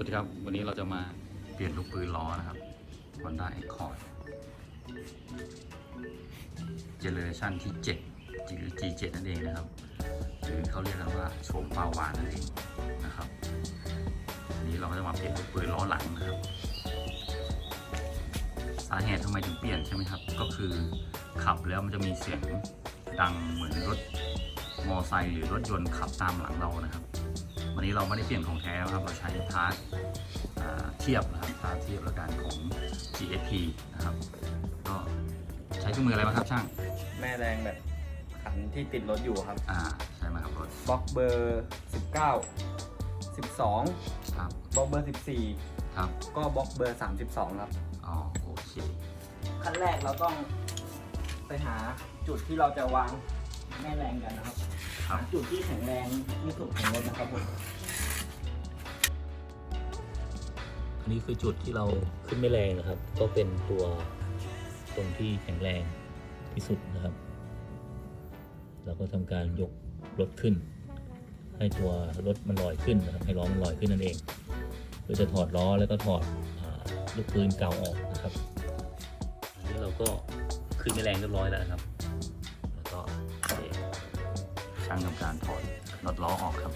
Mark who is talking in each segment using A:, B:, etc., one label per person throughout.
A: สวัสดีครับ วันนี้เราจะมาเปลี่ยนลูกปืนล้อนะครับ Honda Accord Generation ที่ 7 หรือ G7 นั่นเองนะครับ หรือเขาเรียกกันว่าโฉมปาวานนั่นเองนะครับวันนี้เราก็จะมาเปลี่ยนลูกปืนล้อหลังนะครับ สาเหตุทำไมถึงเปลี่ยนใช่ไหมครับ ก็คือขับแล้วมันจะมีเสียงดังเหมือนรถมอไซค์หรือรถยนต์ขับตามหลังเรานะครับ วันนี้เราไม่ได้เปลี่ยนของแท้นะครับ เราใช้พาร์ทอ่าเทียบนะครับพาร์ทเทียบแล้วกันของ GSP นะครับ ก็ใช้เครื่องมืออะไรบ้างครับช่าง
B: แม่แรงแบบขันที่ติดรถอยู่ครับ
A: อ่า ใช่ไหมครับรถ
B: บล็อกเบอร์ 19 12
A: ครับ
B: บล็อกเบอร์
A: ครับ
B: 14ก็บล็อกเบอร์ 32 ครับ
A: อ๋อ โอเค
B: ขั้นแรกเราต้องไปหาจุดที่เราจะวางแม่แรงกันนะครับ
A: ครับ
B: หา จุดที่แข็งแรงที่สุดของรถนะครับผม
C: อันนี้คือจุดที่เราขึ้นไม่แรงนะครับ ก็เป็นตัวตรงที่แข็งแรงที่สุดนะครับ เราก็ทำการยกรถขึ้น ให้ตัวรถมันลอยขึ้นนะครับ ให้ล้อมันลอยขึ้นนั่นเองเพื่อจะถอดล้อแล้วก็ถอดอาลูกปืนเก่าออกนะครับอันนี้เราก็ขึ้นไม่แรงเรียบร้อยแล้วนะครับ
A: ช่างทำการถอดน็อตล้อออกครับ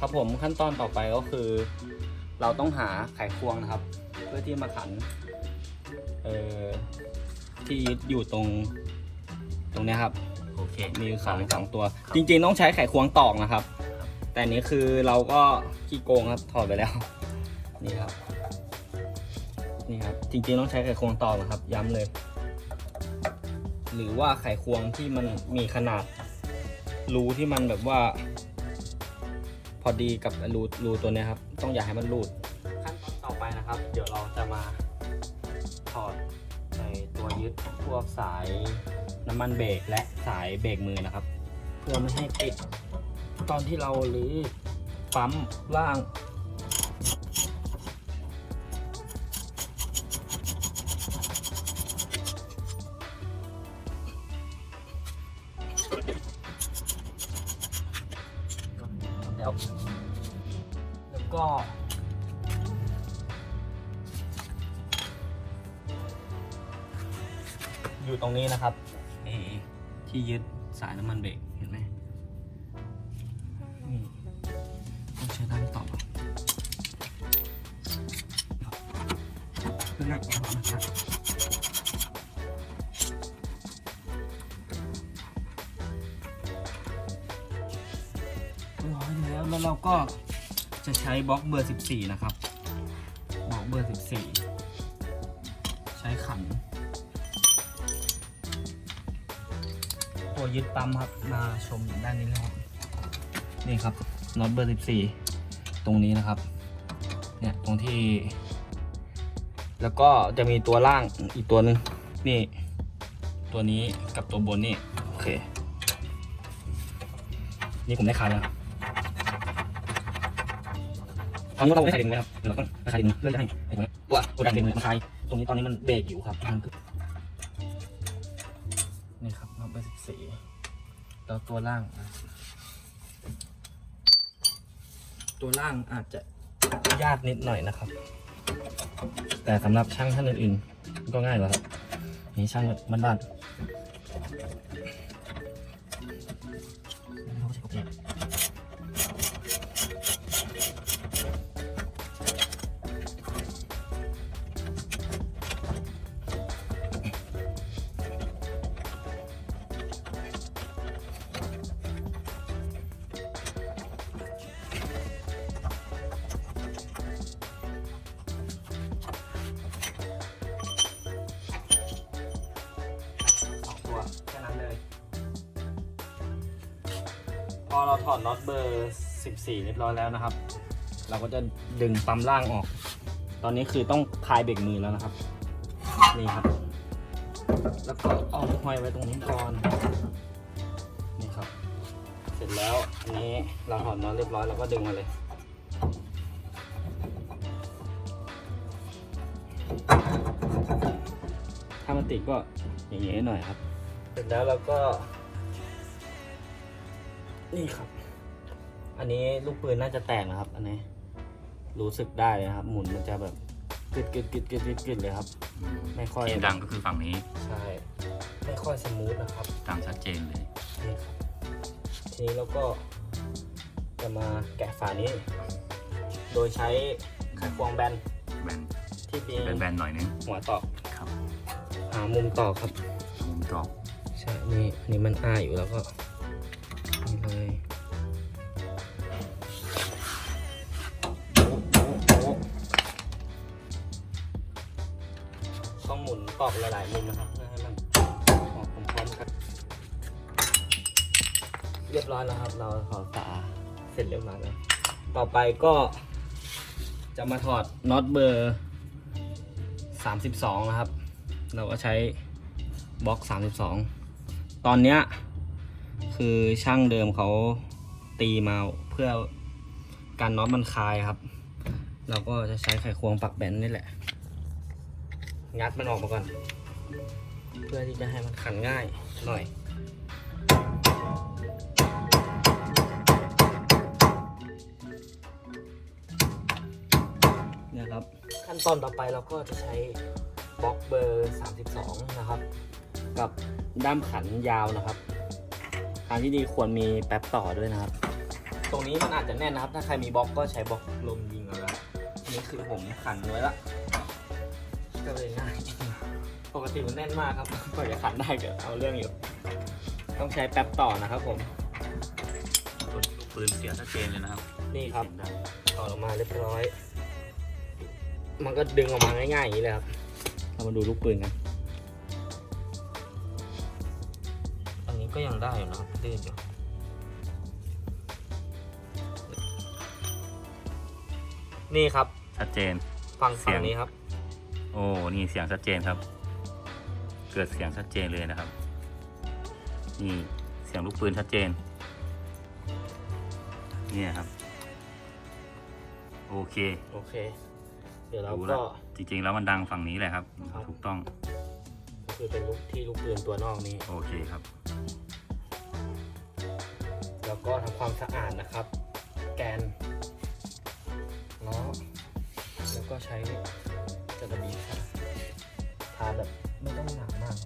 A: ครับ
B: ผมขั้นตอนต่อไปก็คือ เราต้องหาไขควงนะครับ เพื่อที่มาขันเอ่อที่ยึดอยู่ตรงตรงเนี้ยครับ
A: โอเค
B: มีสอง
A: ครับ
B: สองตัว
A: ครับ
B: จริง ๆ ต้องใช้ไขควงตอกนะครับ
A: ครับ
B: แต่อันนี้คือเราก็ขี้โกงครับถอดไปแล้ว นี่ครับ นี่ครับ จริงๆต้องใช้ไขควงตอกนะครับ ย้ำเลย หรือว่าไขควงที่มันมีขนาดรูที่มันแบบว่าพ อดีกับรูรูตัวเนี้ยครับ ต้องอย่าให้มันรูด ขั้นตอนต่อไปนะครับ เดี๋ยวเราจะมาถอดในตัวยึดพวกสายน้ำมันเบรกและสายเบรกมือนะครับ เพื่อไม่ให้ติดตอนที่เราหรือปั๊มล่าง อยู่ตรงนี้นะครับ เอที่ยึดสายน้ำมันเบรกเห็นไหม บล็อกเบอร์ 14 นะครับบล็อกเบอร์ 14 ใช้ขัน ตัวยึดปั๊มครับ มาชมด้านนี้เลยครับ นี่ครับน็อตเบอร์ 14 ตรงนี้นะครับ เนี่ยตรงที่ แล้วก็จะมีตัวล่างอีกตัวหนึ่งนี่ ตัวนี้กับตัวบนนี่ โอเค นี่ผมได้คานแล้ว ตอนนี้เราไม่ใส่ดึงนะครับเดี๋ยวเราต้องไปใส่ดึงเพื่อจะให้ไอ้ตรงนี้ตัวตัวดันเบรกมือมันคลายตรงนี้ตอนนี้มันเบรกอยู่ครับมันคือนี่ครับน็อตเบอร์14แล้วตัวล่าง ตัวล่างอาจจะยากนิดหน่อยนะครับ แต่สำหรับช่างท่านอื่นๆก็ง่ายแล้วครับนี่ช่างบ้านๆ อเราถอดน็อตเบอร์ 14 เรียบร้อยแล้วนะครับ เราก็จะดึงปั๊มล่างออก ตอนนี้คือต้องคลายเบรกมือแล้วนะครับ นี่ครับ แล้วก็เอาลูกห้อยไว้ตรงนี้ก่อนนี่ครับ เสร็จแล้วอันนี้เราถอดน็อตเรียบร้อยแล้วก็ดึงมาเลยถ้ามันติดก็อย่างนี้หน่อยครับ เสร็จแล้วเราก็ นี่ครับ อันนี้ลูกปืนน่าจะแตกนะครับ อันนี้ รู้สึกได้เลยนะครับ หมุนมันจะแบบกึดกึดกึดกึดกึดกึดเลยครับ ไม่ค่อย
A: ที่ดังก็คือฝั่งนี้
B: ใช่ ไม่ค่อยสมูทนะครับ
A: ดังชัดเจนเลย
B: นี่ครับทีนี้เราก็จะมาแกะฝานี้ โดยใช้ไขควงแบน
A: แบน
B: ที่มี
A: แบนๆหน่อยนึง
B: หัวตอก
A: ครับ
B: หามุมตอกครับ
A: มุมจอบ
B: ใช่ นี่อันนี้มันอ้าอยู่แล้วก็นี่ เลยต้องหมุนตอกหลายๆมุมนะครับเพื่อให้มันออกพร้อมๆกันเรียบร้อยแล้วครับ เราถอดฝาเสร็จเรียบร้อยแล้ว ต่อไปก็จะมาถอดน็อตเบอร์ 32 นะครับ เราก็ใช้บล็อก 32 ตอนเนี้ย คือช่างเดิมเขาตีมาเพื่อการน็อตมันคลายครับ เราก็จะใช้ไขควงปักแบนนี่แหละ งัดมันออกมาก่อน เพื่อที่จะให้มันขันง่ายหน่อยเนี่ยครับขั้นตอนต่อไปเราก็จะใช้บล็อกเบอร์ 32 นะครับ กับด้ามขันยาวนะครับ ทางที่ดีควรมีแป๊บต่อด้วยนะครับ ตรงนี้มันอาจจะแน่นนะครับ ถ้าใครมีบล็อกก็ใช้บล็อกลมยิงเอาละอันนี่คือผมขันไว้ละก็เลยง่ายปกติมันแน่นมากครับกว่าจะขันได้ก็เอาเรื่องอยู่ ต้องใช้แป๊บต่อนะครับผม
A: ลูกปืนเสียชัดเจนเลยนะครับ
B: นี่ครับ
A: เสียงดัง
B: ถอดออกมาเรียบร้อย มันก็ดึงออกมาง่ายๆอย่างนี้เลยครับ เรามาดูลูกปืนกัน ก็ยังได้อยู่นะครับลื่นอยู่นี่ครับ
A: ชัดเจน
B: ฟัง
A: เสี
B: ฝั่
A: ย
B: ง
A: ง
B: นี้ครับ
A: โอ้ นี่เสียงชัดเจนครับ เกิดเสียงชัดเจนเลยนะครับ นี่เสียงลูกปืนชัดเจนเนี่ยครับ โอเค
B: โอเค เดี๋ยวเรา
A: รู้แล้
B: ก็
A: วจริงๆ แล้วมันดังฝั่งนี้แหละครับ
B: ครับ
A: ถูกต้อง
B: ก็คือเป็นลูกที่ลูกปืนตัวนอกนี้
A: โอเคครับ
B: แล้ว ก็ทำความสะอาดนะครับ แกนล้อแล้วก็ใช้จระบีทาทาแบบไม่ต้องหนามาก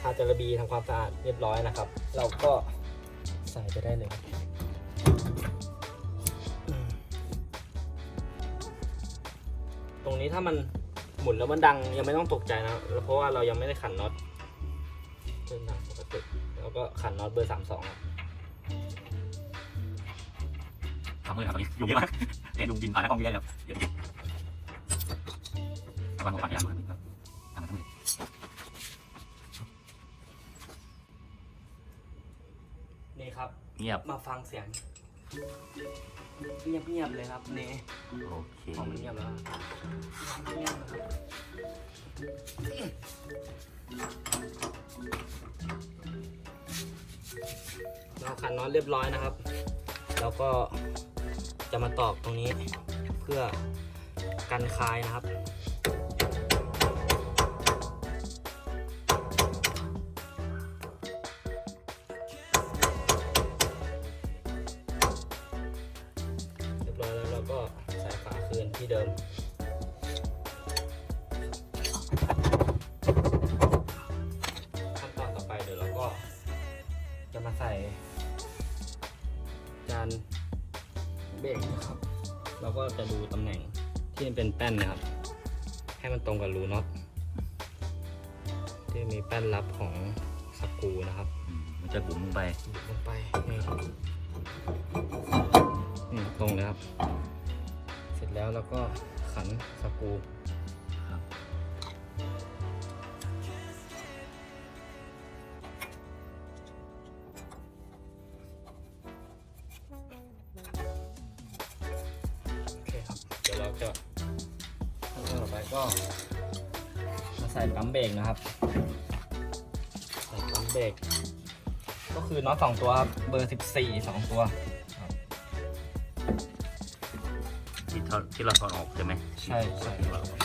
B: ทาจระบีทำความสะอาดเรียบร้อยนะครับ เราก็ใส่ไปได้เลย ถ้ามันหมุนแล้วมันดังยังไม่ต้องตกใจนะเพราะว่าเรายังไม่ได้ขันน็อตเครื่องดังปกติแล้วก็ขันน็อตเบอร์สามสอง
A: ทำเลยครับตอนนี้ยุงเยอะมากเอ็นยุงบินผ่านหน้ากล้องเยอะเลยครับเดี๋ยวระวังหัวปากยางนะครับทำทั้งหมด
B: นี่ครับ
A: เงียบ
B: มาฟังเสียง เงียบเงียบๆเลยครับนี่
A: โอเค
B: พอมันเงียบแล้วเงียบนะครับเราขันน็อตเรียบร้อยนะครับ แล้วก็จะมาตอกตรงนี้เพื่อกันคายนะครับ ก็จะดูตำแหน่งที่มันเป็นแป้นนะครับ ให้มันตรงกับรูน็อตที่มีแป้นรับของสกรูนะครับ
A: อืมมันจะบุ๋มลงไป
B: บิดลงไปนี่นี่ตรงเลยครับ เสร็จแล้วเราก็ขันสกรู จะขั้นตอนต่อไปก็มาใส่ปั๊มเบรกนะครับ ใส่ปั๊มเบรก ก็คือน็อตสองตัวครับ เบอร์14สองตัว
A: ที่เราที่เราถอดออกใช่ไหม
B: ใช่ใช่
A: ที่เรา
B: ต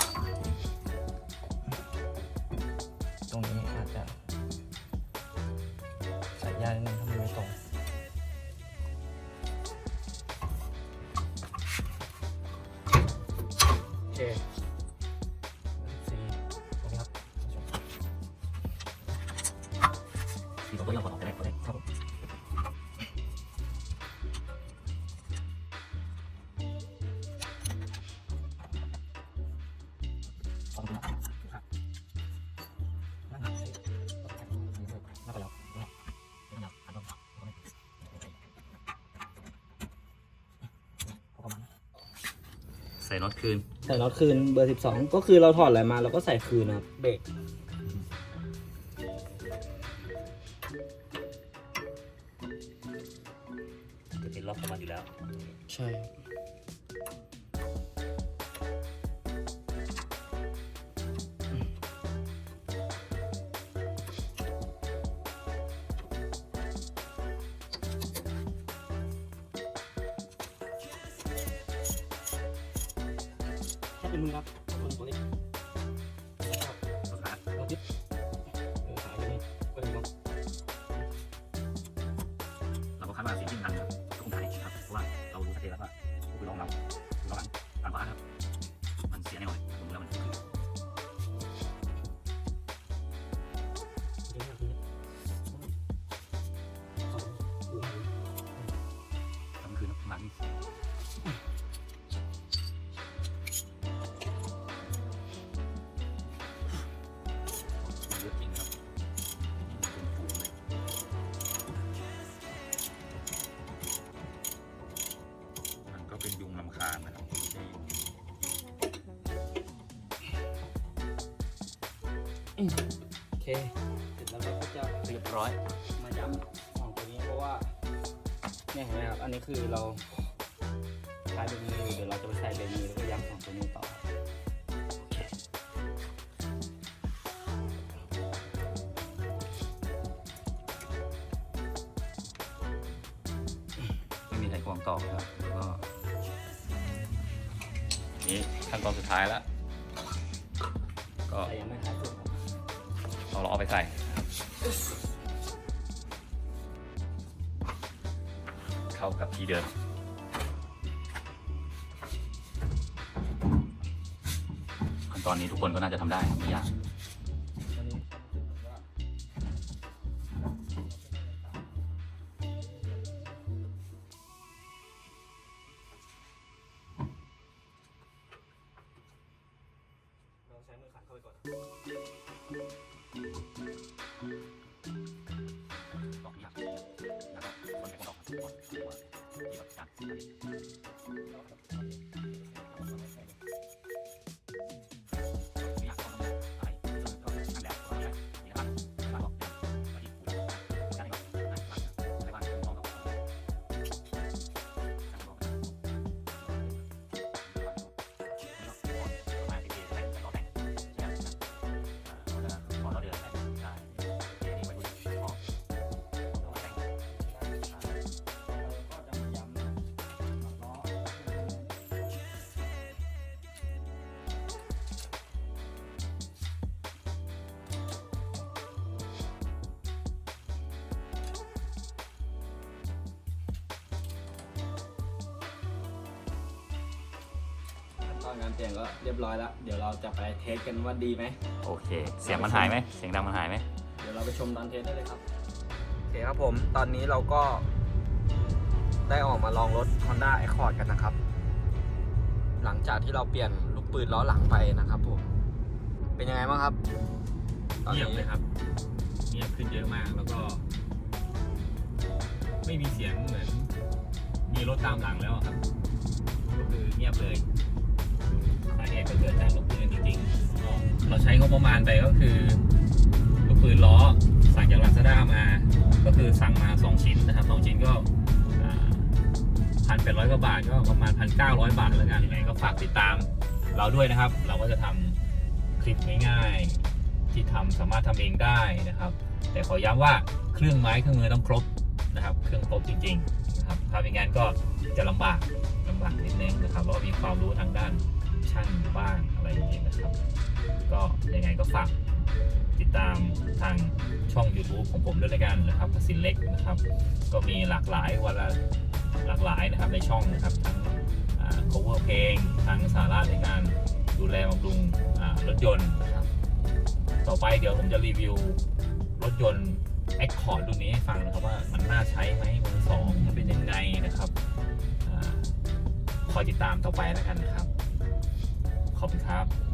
B: น็อตคืน
A: ใส่
B: น็อ
A: ตคืน
B: เบอร์ 12 ก็คือเราถอดอะไรมาเราก็ใส่คืนนะครับ เบรก
A: เป็นมึ
B: ง
A: ครับ
B: โอเคเสร็จแล้วเราก็จะ
A: เรียบร้อย
B: มาย้ำของตัวนี้เพราะว่าเนี่ยเห็นไหมครับ อันนี้คือเราใช้เบรกมือเดี๋ยวเราจะไปใส่เบรกมือแล้วก็ย้ำของตัวนี้ต่อ
A: ไม่มีไขควงต่อครับแล้วก็นี่ขั้นตอนสุดท้ายแล้วก็
B: ยังไม่หายสุดครับ
A: เราเอาไปใส่เข้ากับที่เดิมขั้นตอนนี้ทุกคนก็น่าจะทำได้ไม่ยาก
B: ขั้น
A: ตอนการเป
B: ลี่ยนก็เรียบร้อยแล้ว เดี๋ยวเราจะไปเทสกันว่าดีไหม
A: โอเค เสียงมันหายไหมเสียงดังมันหายไหม
B: เดี๋ยวเราไปชมตอนเทสได้เลยครับ โอเคครับผม ตอนนี้เราก็ได้ออกมาลองรถ Honda Accord กันนะครับ หลังจากที่เราเปลี่ยนลูกปืนล้อหลังไปนะครับผม เป็นยังไงบ้างครับ ตอน
C: เงียบ
B: นี้
C: เลยครับ เงียบขึ้นเยอะมากแล้วก็ ไม่มีเสียงเหมือน มีรถตามหลังแล้วอะครับ ก็คือเงียบเลยสา เหตุก็เกิดจากลูกปืนจริงๆ เราใช้งบประมาณไปก็คือลูกปืนล้อสั่งจากลาซาด้ามา ก็คือสั่งมา 2 ชิ้นนะครับ2ชิ้นก็พันแปดร้อยกว่าบาทก็ประมาณพันเก้าร้อยบาทแล้วกันยังไงก็ฝากติดตามเราด้วยนะครับ เราก็จะทำคลิปง่ายๆที่ทำสามารถทำเองได้นะครับ แต่ขอย้ำว่าเครื่องไม้เครื่องมือต้องครบนะครับ เครื่องครบจริงๆนะครับถ้าเป็นงานก็จะลำบากลำบากนิดนึงนะครับแล้วก็มีความรู้ทางด้าน ช่างอยู่บ้างอะไรอย่างเงี้ยนะครับ ก็ยังไงก็ฝากติดตามทางช่อง YouTube ของผมด้วยละกันนะครับสินเล็กนะครับ ก็มีหลากหลายวันละหลากหลายนะครับในช่องนะครับทั้ง cover เพลงทั้งสาระในการดูแลบำรุงรถยนต์นะครับต่อไปเดี๋ยวผมจะรีวิวรถยนต์ Accord รุ่นนี้ให้ฟังนะครับว่ามันน่าใช้ไหมมือสองมันเป็นยังไงนะครับอคอยติดตามต่อไปแล้วกันนะครับ ขอบคุณครับ